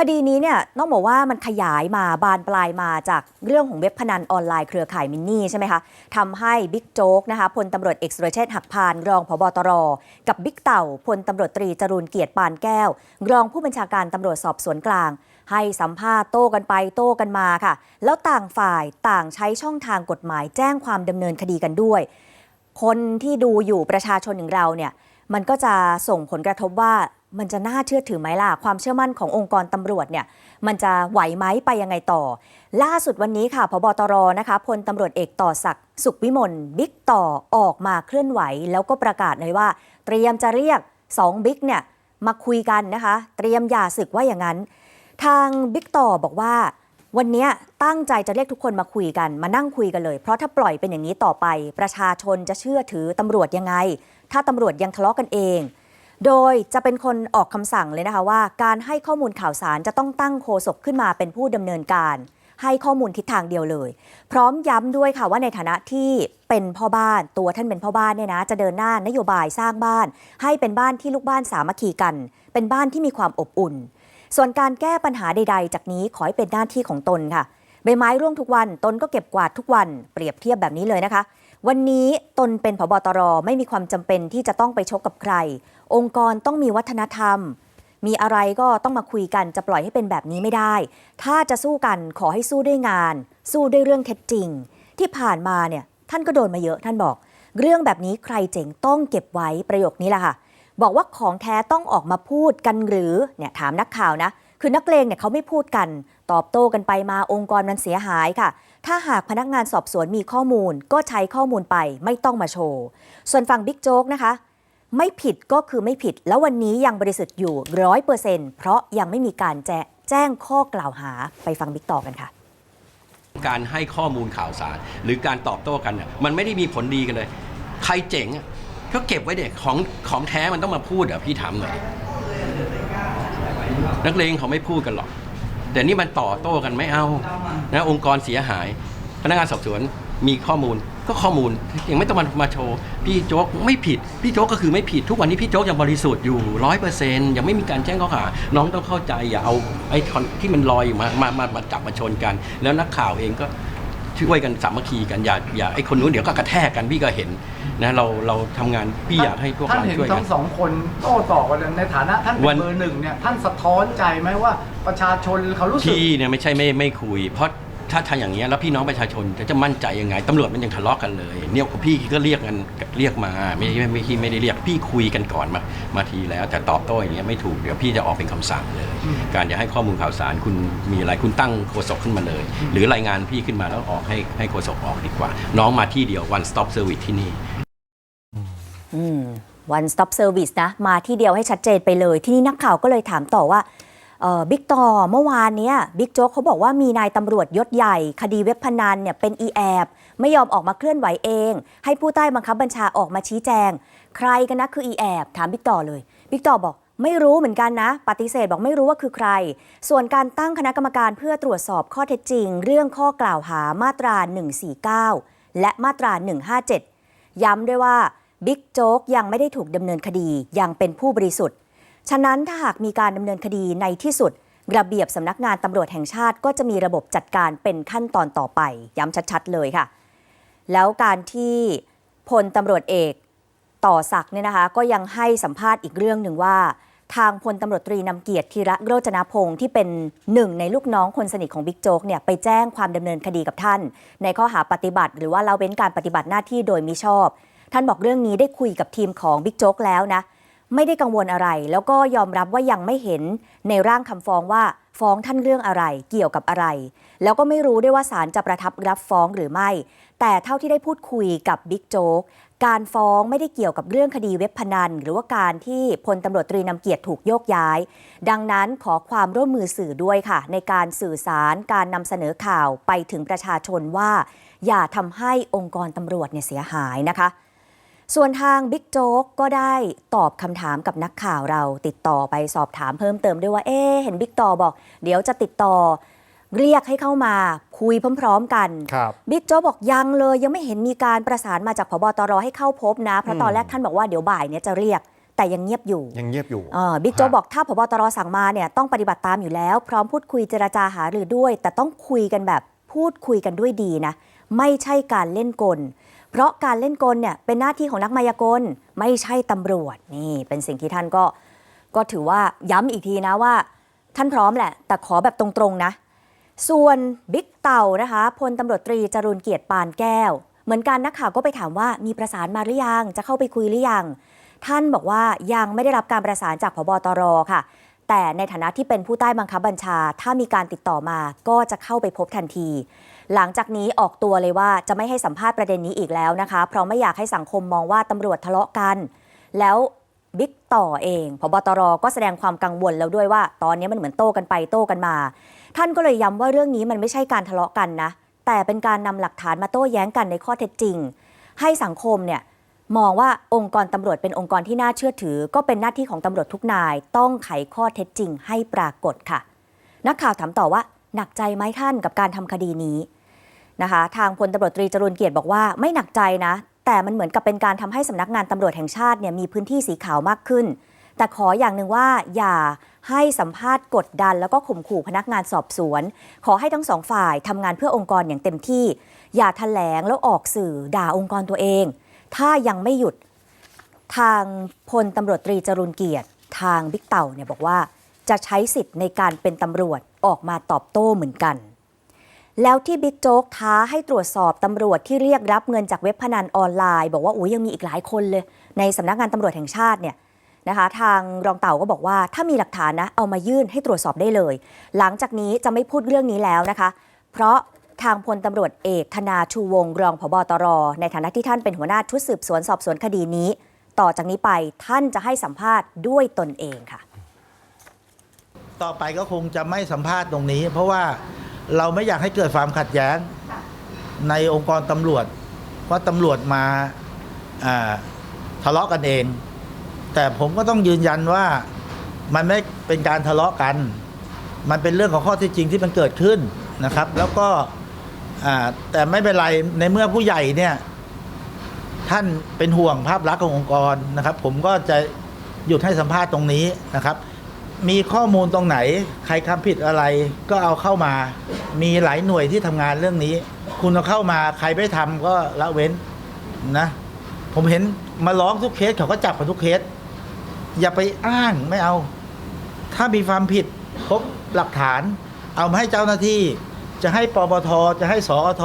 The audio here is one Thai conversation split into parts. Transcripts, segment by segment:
คดีนี้เนี่ยต้องบอกว่ามันขยายมาบานปลายมาจากเรื่องของเว็บพนันออนไลน์เครือข่ายมินนี่ใช่ไหมคะทำให้บิ๊กโจ๊กนะคะพลตำรวจเอกสุรเชษฐ์หักพานรองผบตร กับบิ๊กเต่าพลตำรวจตรีจรูนเกียรติปานแก้ว รองผู้บัญชาการตำรวจสอบสวนกลาง ให้สัมภาษณ์โต้กันไปโต้กันมาค่ะ แล้วต่างฝ่ายต่างใช้ช่องทางกฎหมายแจ้งความดำเนินคดีกันด้วย คนที่ดูอยู่ประชาชนอย่างเราเนี่ยมันก็จะส่งผลกระทบว่า มันจะน่าเชื่อถือไหมล่ะ ความเชื่อมั่นขององค์กรตำรวจเนี่ยมันจะไหวไหมไปยังไงต่อ ล่าสุดวันนี้ค่ะพบตรนะคะพลตำรวจเอกต่อศักดิ์สุขวิมลบิ๊กต่อออกมาเคลื่อนไหว แล้วก็ประกาศเลยว่า เตรียมจะเรียก2บิ๊กเนี่ยมาคุยกันนะคะ เตรียมหย่าศึกว่าอย่างนั้น ทางบิ๊กต่อบอกว่า วันนี้ตั้งใจจะเรียกทุกคนมาคุยกันมานั่งคุยกันเลย เพราะถ้าปล่อยเป็นอย่างนี้ต่อไป ประชาชนจะเชื่อถือตำรวจยังไง ถ้าตำรวจยังทะเลาะกันเอง โดยจะเป็นคนออกคำสั่งเลยนะคะว่า การให้ข้อมูลข่าวสารจะต้องตั้งโฆษกขึ้นมาเป็นผู้ดำเนินการ ให้ข้อมูลทิศทางเดียวเลย พร้อมย้ำด้วยค่ะว่าในฐานะที่เป็นพ่อบ้านตัวท่านเป็นพ่อบ้านเนี่ยนะ จะเดินหน้านโยบายสร้างบ้าน ให้เป็นบ้านที่ลูกบ้านสามัคคีกัน เป็นบ้านที่มีความอบอุ่น ส่วนการแก้ปัญหาใด ๆ จากนี้ขอให้เป็นหน้าที่ของตนค่ะใบไม้ร่วงทุกวันตนก็เก็บกวาดทุกวันเปรียบเทียบแบบนี้เลยนะคะ วันนี้ตนเป็นผบตรไม่มีความจำเป็นที่จะต้องไปชกกับใคร องค์กรต้องมีวัฒนธรรม มีอะไรก็ต้องมาคุยกันจะปล่อยให้เป็นแบบนี้ไม่ได้ ถ้าจะสู้กันขอให้สู้ด้วยงาน สู้ด้วยเรื่องเท็จจริง ที่ผ่านมาเนี่ยท่านก็โดนมาเยอะท่านบอก เรื่องแบบนี้ใครเจ๋งต้องเก็บไว้ประโยคนี้แหละค่ะ บอกว่าของแท้ต้องออกมาพูดกันหรือเนี่ยถามนักข่าวนะคือนักเลงเนี่ยเขาไม่พูดกัน ตอบโต้กันไปมาองค์กรมันเสียหายค่ะ ถ้าหากพนักงานสอบสวนมีข้อมูล ก็ใช้ข้อมูลไปไม่ต้องมาโชว์ ส่วนฝั่งบิ๊กโจ๊กนะคะ ไม่ผิดก็คือไม่ผิด แล้ววันนี้ยังบริสุทธิ์อยู่ร้อยเปอร์เซ็นต์เพราะยังไม่มีการแจ้แจ้งข้อกล่าวหาไปฟังบิ๊กต่อกันค่ะ การให้ข้อมูลข่าวสาร หรือการตอบโต้กันเนี่ยมันไม่ได้มีผลดีกันเลย ใครเจ๋งอะก็เก็บไว้เด็กของของแท้มันต้องมาพูดเหรอพี่ถามหน่อยนักเลงเขาไม่พูดกันหรอก แต่นี่มันต่อโต้กันไม่เอานะองค์กรเสียหาย พนักงานสอบสวนมีข้อมูลก็ข้อมูลยังไม่ต้องมามาโชว์พี่โจ๊กไม่ผิดพี่โจ๊กก็คือไม่ผิดทุกวันนี้พี่โจ๊กยังบริสุทธิ์อยู่ร้อยเปอร์เซ็นต์ยังไม่มีการแจ้งข้อหา น้องต้องเข้าใจอย่าเอาไอ้คอนที่มันลอยอยู่มามามามาจับมาชนกัน แล้วนักข่าวเองก็ช่วยกันสามัคคีกันอย่าอย่าไอ้คนนู้นเดี๋ยวก็กระแทกกันพี่ก็เห็นนะเราเราทำงานพี่อยากให้พวกท่านเราเห็นช่วยกัทั้น งสองคนโต้ตอบกันในฐานะท่านเป็วันน เบอร์หนึ่งเนี่ยท่านสะท้อนใจไหมว่าประชาชนเขารู้สึก พี่เนี่ยไม่ใช่ไม่ไม่คุย เพราะ ถ้าทำอย่างเงี้ยแล้วพี่น้องประชาชนจะจะมั่นใจยังไงตำรวจมันยังทะเลาะกันเลย เนี่ยพี่ก็เรียกกันเรียกมาไม่ไม่ไม่พี่ไม่ได้เรียกพี่คุยกันก่อนมามาทีแล้ว แต่ตอบโต้อย่างเงี้ยไม่ถูกเดี๋ยวพี่จะออกเป็นคำสั่งเลยอืมการจะให้ข้อมูลข่าวสารคุณมีอะไรคุณตั้งโฆษกขึ้นมาเลย หรือรายงานพี่ขึ้นมาแล้วออกให้ให้โฆษกออกดีกว่า น้องมาที่เดียว one stop service ที่นี่อืม one stop service นะ มาที่เดียวให้ชัดเจนไปเลย ที่นี่นักข่าวก็เลยถามต่อว่าเอ่อ บิ๊กต่อเมื่อวานเนี้ยบิ๊กโจ๊กเขาบอกว่ามีนายตำรวจยศใหญ่ คดีเว็บพนันเนี่ยเป็นอีแอบไม่ยอมออกมาเคลื่อนไหวเอง ให้ผู้ใต้บังคับบัญชาออกมาชี้แจง ใครกันนะคืออีแอบถามบิ๊กต่อเลยบิ๊กต่อบอกไม่รู้เหมือนกันนะ ปฏิเสธบอกไม่รู้ว่าคือใคร ส่วนการตั้งคณะกรรมการเพื่อตรวจสอบข้อเท็จจริง เรื่องข้อกล่าวหามาตรา 149 และมาตรา 157 ย้ำด้วยว่าบิ๊กโจ๊กยังไม่ได้ถูกดำเนินคดียังเป็นผู้บริสุทธิ์ ฉะนั้นถ้าหากมีการดำเนินคดีในที่สุด ระเบียบสำนักงานตำรวจแห่งชาติก็จะมีระบบจัดการเป็นขั้นตอนต่อไป ย้ำชัดๆเลยค่ะ แล้วการที่พลตำรวจเอกต่อศักดิ์เนี่ยนะคะ ก็ยังให้สัมภาษณ์อีกเรื่องหนึ่งว่า ทางพลตำรวจตรีนำเกียรติธีระโรจนพงศ์ที่เป็นหนึ่งในลูกน้องคนสนิทของบิ๊กโจ๊กเนี่ยไปแจ้งความดำเนินคดีกับท่าน ในข้อหาปฏิบัติ หรือว่าละเว้นการปฏิบัติหน้าที่โดยมิชอบ ท่านบอกเรื่องนี้ได้คุยกับทีมของบิ๊กโจ๊กแล้วนะ ไม่ได้กังวลอะไร แล้วก็ยอมรับว่ายังไม่เห็นในร่างคำฟ้องว่าฟ้องท่านเรื่องอะไรเกี่ยวกับอะไร แล้วก็ไม่รู้ด้วยว่าศาลจะประทับรับฟ้องหรือไม่ แต่เท่าที่ได้พูดคุยกับบิ๊กโจ๊กการฟ้องไม่ได้เกี่ยวกับเรื่องคดีเว็บพนัน หรือว่าการที่พลตำรวจตรีนำเกียรติถูกโยกย้าย ดังนั้นขอความร่วมมือสื่อด้วยค่ะ ในการสื่อสารการนำเสนอข่าวไปถึงประชาชนว่า อย่าทำให้องค์กรตำรวจเนี่ยเสียหายนะคะ ส่วนทางบิ๊กโจ๊กก็ได้ตอบคำถามกับนักข่าวเราติดต่อไปสอบถามเพิ่มเติมด้วยว่า เอ๊ะเห็นบิ๊กต่อบอก เดี๋ยวจะติดต่อ เรียกให้เข้ามาคุยพร้อม ๆ กันครับบิ๊กโจ๊กบอกยังเลยยังไม่เห็นมีการประสานมาจากพบตรให้เข้าพบนะ เพราะตอนอืมแรกท่านบอกว่าเดี๋ยวบ่ายเนี้ยจะเรียกแต่ยังเงียบอยู่ ยังเงียบอยู่เอ่อบิ๊กโจ๊กฮะบอกถ้าพบตรสั่งมาเนี่ยต้องปฏิบัติตามอยู่แล้ว พร้อมพูดคุยเจรจาหารือด้วย แต่ต้องคุยกันแบบพูดคุยกันด้วยดีนะ ไม่ใช่การเล่นกล เพราะการเล่นกลเนี่ยเป็นหน้าที่ของนักมายากลไม่ใช่ตำรวจนี่เป็นสิ่งที่ท่านก็ก็ถือว่าย้ำอีกทีนะว่า ท่านพร้อมแหละ แต่ขอแบบตรงๆนะ ส่วนบิ๊กเต่านะคะพลตำรวจตรีจรุนเกียรติปานแก้ว เหมือนกันนักข่าวก็ไปถามว่ามีประสานมาหรือยังจะเข้าไปคุยหรือยัง ท่านบอกว่ายังไม่ได้รับการประสานจากพบตรค่ะ แต่ในฐานะที่เป็นผู้ใต้บังคับบัญชา ถ้ามีการติดต่อมาก็จะเข้าไปพบทันที หลังจากนี้ออกตัวเลยว่าจะไม่ให้สัมภาษณ์ประเด็นนี้อีกแล้วนะคะ เพราะไม่อยากให้สังคมมองว่าตำรวจทะเลาะกัน แล้วบิ๊กต่อเองพบตรก็แสดงความกังวลแล้วด้วยว่า ตอนนี้มันเหมือนโต้กันไปโต้กันมา ท่านก็เลยย้ำว่าเรื่องนี้มันไม่ใช่การทะเลาะกันนะ แต่เป็นการนำหลักฐานมาโต้แย้งกันในข้อเท็จจริง ให้สังคมเนี่ยมองว่าองค์กรตำรวจเป็นองค์กรที่น่าเชื่อถือ ก็เป็นหน้าที่ของตำรวจทุกนาย ต้องไขข้อเท็จจริงให้ปรากฏค่ะ นักข่าวถามต่อว่า หนักใจไหมท่านกับการทำคดีนี้ นะคะ ทางพลตำรวจตรีจรุนเกียรติบอกว่าไม่หนักใจนะ แต่มันเหมือนกับเป็นการทำให้สำนักงานตำรวจแห่งชาติเนี่ยมีพื้นที่สีขาวมากขึ้น แต่ขออย่างหนึ่งว่าอย่าให้สัมภาษณ์กดดัน แล้วก็ข่มขู่พนักงานสอบสวน ขอให้ทั้งสองฝ่ายทำงานเพื่อองค์กรอย่างเต็มที่ อย่าแถลงแล้วออกสื่อด่าองค์กรตัวเอง ถ้ายังไม่หยุดทางพลตำรวจตรีจรุนเกียรติ ทางบิ๊กเต่าเนี่ยบอกว่า จะใช้สิทธิ์ในการเป็นตำรวจออกมาตอบโต้เหมือนกัน แล้วที่บิ๊กโจ๊กท้าให้ตรวจสอบตำรวจที่เรียกรับเงินจากเว็บพนันออนไลน์ บอกว่าอุ้ยยังมีอีกหลายคนเลย ในสำนักงานตำรวจแห่งชาติเนี่ยนะคะ ทางรองเต่าก็บอกว่าถ้ามีหลักฐานนะเอามายื่นให้ตรวจสอบได้เลย หลังจากนี้จะไม่พูดเรื่องนี้แล้วนะคะ เพราะทางพลตำรวจเอกธนาชูวงรองผบตร ในฐานะที่ท่านเป็นหัวหน้าชุดสืบสวนสอบสวนคดีนี้ ต่อจากนี้ไปท่านจะให้สัมภาษณ์ด้วยตนเองค่ะ ต่อไปก็คงจะไม่สัมภาษณ์ตรงนี้ เพราะว่า เราไม่อยากให้เกิดความขัดแย้งในองค์กรตำรวจว่าตำรวจมาทะเลาะกันเอง แต่ผมก็ต้องยืนยันว่ามันไม่เป็นการทะเลาะกัน มันเป็นเรื่องของข้อเท็จจริงที่มันเกิดขึ้นนะครับ แล้วก็แต่ไม่เป็นไรในเมื่อผู้ใหญ่เนี่ยท่านเป็นห่วงภาพลักษณ์ขององค์กรนะครับ ผมก็จะหยุดให้สัมภาษณ์ตรงนี้นะครับ มีข้อมูลตรงไหน ใครทำผิดอะไรก็เอาเข้ามา มีหลายหน่วยที่ทำงานเรื่องนี้ คุณเอาเข้ามาใครไม่ทำก็ละเว้นนะ ผมเห็นมาร้องทุกเคสเขาก็จับกันทุกเคส อย่าไปอ้างไม่เอา ถ้ามีความผิดพบหลักฐาน เอามาให้เจ้าหน้าที่ จะให้ปปทจะให้สอท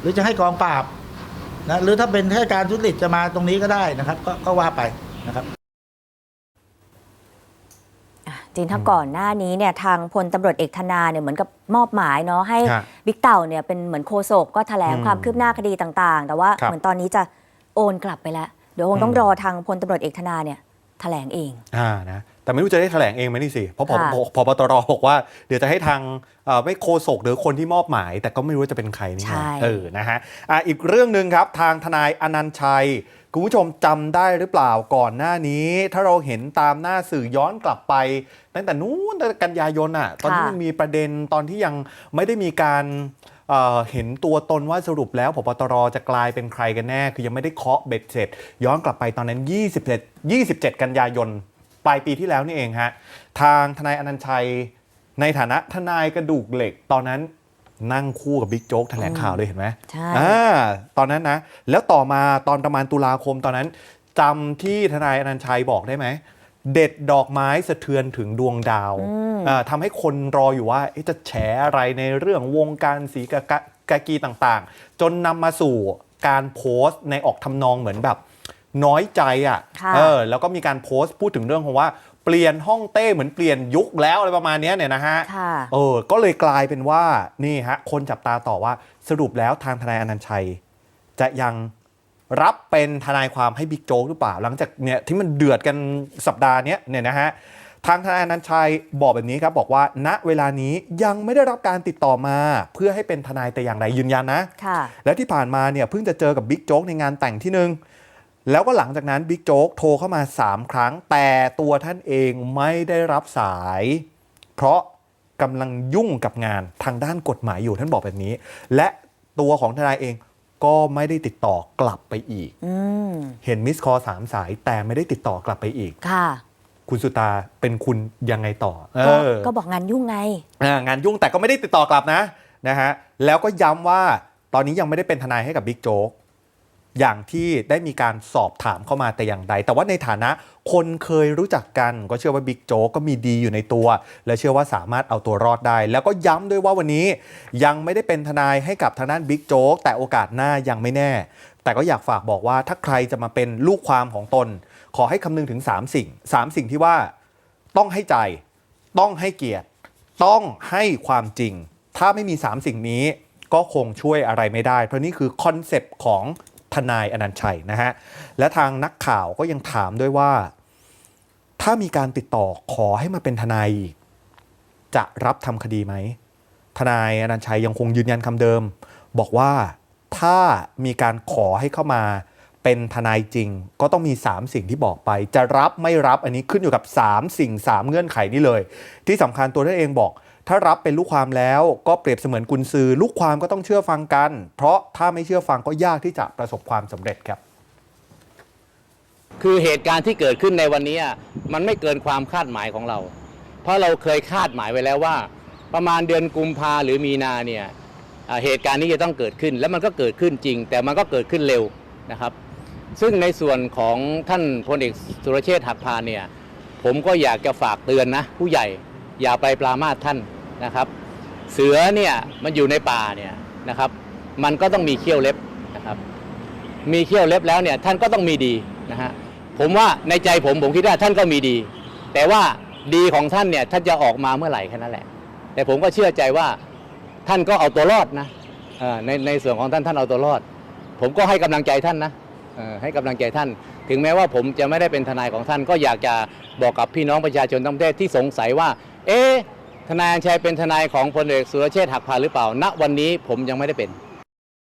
หรือจะให้กองปราบนะหรือถ้าเป็นแค่การทุจริตจะมาตรงนี้ก็ได้นะครับ ก็ก็ว่าไปนะครับ จริงถ้าก่อนหน้านี้เนี่ยทางพลตำรวจเอกธนาเนี่ยเหมือนกับมอบหมายเนาะให้ฮะบิ๊กเต่าเนี่ยเป็นเหมือนโฆษกก็แถลงอืมความคืบหน้าคดีต่างๆ แต่ว่าครับเหมือนตอนนี้จะโอนกลับไปแล้ว เดี๋ยวคงต้องอืมรอทางพลตำรวจเอกธนาเนี่ยแถลงเองอ่านะ แต่ไม่รู้จะได้แถลงเองไหมนี่สิ เพราะพค่ะ พบตรบอกว่าเดี๋ยวจะให้ทางเอ่อไม่โคศกหรือคนที่มอบหมาย แต่ก็ไม่รู้ว่าจะเป็นใครนี่ใช่นะเออนะฮะอะอีกเรื่องหนึ่งครับ ทางทนายอนันต์ชัย คุณผู้ชมจำได้หรือเปล่าก่อนหน้านี้ ถ้าเราเห็นตามหน้าสื่อย้อนกลับไป ตั้งแต่นู้นตั้งแต่กันยายนอะตอนที่ค่ะมันมีประเด็นตอนที่ยังไม่ได้มีการเอ่อเห็นตัวตนว่าสรุปแล้วพบตรจะกลายเป็นใครกันแน่ คือยังไม่ได้เคาะเบ็ดเสร็จ ย้อนกลับไปตอนนั้น 27 27 กันยายน ปลายปีที่แล้วนี่เองฮะทางทนายอนันต์ชัยในฐานะทนายกระดูกเหล็ก ตอนนั้นนั่งคู่กับบิ๊กโจ๊กแถลงข่าวเลยเห็นไหมใช่อ่าตอนนั้นนะ แล้วต่อมาตอนประมาณตุลาคมตอนนั้นจำที่ทนายอนันต์ชัยบอกได้ไหมเด็ดดอกไม้สะเทือนถึงดวงดาวอืมอ่าทำให้คนรออยู่ว่าเอ๊ะจะแฉอะไรในเรื่องวงการสีกากะกากีต่างๆ จนนำมาสู่การโพสต์ในออกทำนองเหมือนแบบ น้อยใจอะค่ะ เออ แล้วก็มีการโพสต์พูดถึงเรื่องของว่าเปลี่ยนห้องเต้เหมือนเปลี่ยนยุคแล้วอะไรประมาณเนี้ยเนี่ยนะฮะค่ะเออ ก็เลยกลายเป็นว่านี่ฮะ คนจับตาต่อว่าสรุปแล้วทางทนายอนันต์ชัย จะยังรับเป็นทนายความให้บิ๊กโจ๊กหรือเปล่า หลังจากเนี่ยที่มันเดือดกันสัปดาห์เนี้ยเนี่ยนะฮะทางทนายอนันต์ชัยบอกแบบนี้ครับ บอกว่า ณเวลานี้ยังไม่ได้รับการติดต่อมา เพื่อให้เป็นทนายแต่อย่างใดยืนยันนะค่ะและที่ผ่านมาเนี่ยเพิ่งจะเจอกับบิ๊กโจ๊กในงานแต่งที่หนึ่ง แล้วก็หลังจากนั้นบิ๊กโจ๊กโทรเข้ามา 3 ครั้ง แต่ตัวท่านเองไม่ได้รับสาย เพราะกำลังยุ่งกับงานทางด้านกฎหมายอยู่ท่านบอกแบบนี้ และตัวของทนายเองก็ไม่ได้ติดต่อกลับไปอีกอืมเห็นมิสคอสามสายแต่ไม่ได้ติดต่อกลับไปอีกค่ะ คุณสุตาเป็นคุณยังไงต่อเอก็อก็บอกงานยุ่งไงอ่างานยุ่งแต่ก็ไม่ได้ติดต่อกลับนะนะฮะแล้วก็ย้ำว่าตอนนี้ยังไม่ได้เป็นทนายให้กับบิ๊กโจ๊ก อย่างที่ได้มีการสอบถามเข้ามาแต่อย่างใด แต่ว่าในฐานะคนเคยรู้จักกันก็เชื่อว่าบิ๊กโจ๊กก็มีดีอยู่ในตัว และเชื่อว่าสามารถเอาตัวรอดได้ แล้วก็ย้ำด้วยว่าวันนี้ยังไม่ได้เป็นทนายให้กับทางด้านบิ๊กโจ๊กแต่โอกาสหน้ายังไม่แน่ แต่ก็อยากฝากบอกว่าถ้าใครจะมาเป็นลูกความของตน ขอให้คำนึงถึงสามสิ่งสามสิ่งที่ว่าต้องให้ใจ ต้องให้เกียรติ ต้องให้ความจริง ถ้าไม่มี 3 สิ่งนี้ก็คงช่วยอะไรไม่ได้ เพราะนี่คือคอนเซปต์ของ ทนายอนันต์ชัยนะฮะและทางนักข่าวก็ยังถามด้วยว่า ถ้ามีการติดต่อขอให้มาเป็นทนายอีกจะรับทำคดีไหมทนายอนันต์ชัยยังคงยืนยันคำเดิม บอกว่าถ้ามีการขอให้เข้ามาเป็นทนายจริง ก็ต้องมี 3 สิ่งที่บอกไป จะรับไม่รับอันนี้ขึ้นอยู่กับ 3 สิ่ง 3 เงื่อนไขนี้เลย ที่สำคัญตัวท่านเองบอก ถ้ารับเป็นลูกความแล้วก็เปรียบเสมือนกุญซือ ลูกความก็ต้องเชื่อฟังกัน เพราะถ้าไม่เชื่อฟังก็ยากที่จะประสบความสำเร็จครับ คือเหตุการณ์ที่เกิดขึ้นในวันนี้มันไม่เกินความคาดหมายของเรา เพราะเราเคยคาดหมายไว้แล้วว่า ประมาณเดือนกุมภาหรือมีนาเนี่ยเหตุการณ์นี้จะต้องเกิดขึ้น แล้วมันก็เกิดขึ้นจริง แต่มันก็เกิดขึ้นเร็วนะครับ ซึ่งในส่วนของท่านพลเอกสุรเชษฐ์หักพานเนี่ยผมก็อยากจะฝากเตือนนะผู้ใหญ่ อย่าไปปรามาสท่านนะครับ เสือเนี่ยมันอยู่ในป่าเนี่ยนะครับ มันก็ต้องมีเขี้ยวเล็บนะครับ มีเขี้ยวเล็บแล้วเนี่ยท่านก็ต้องมีดีนะฮะผมว่าในใจผมผมคิดว่าท่านก็มีดี แต่ว่าดีของท่านเนี่ยท่านจะออกมาเมื่อไหร่แค่นั้นแหละ แต่ผมก็เชื่อใจว่าท่านก็เอาตัวรอดนะในในส่วนของท่านท่านเอาตัวรอด ผมก็ให้กำลังใจท่านนะให้กำลังใจท่าน ถึงแม้ว่าผมจะไม่ได้เป็นทนายของท่าน ก็อยากจะบอกกับพี่น้องประชาชนทั้งประเทศที่สงสัยว่า เอ๊ะทนายอัญชัยเป็นทนายของพลเอกสุรเชษฐ์หักพานหรือเปล่าณวันนี้ผมยังไม่ได้เป็น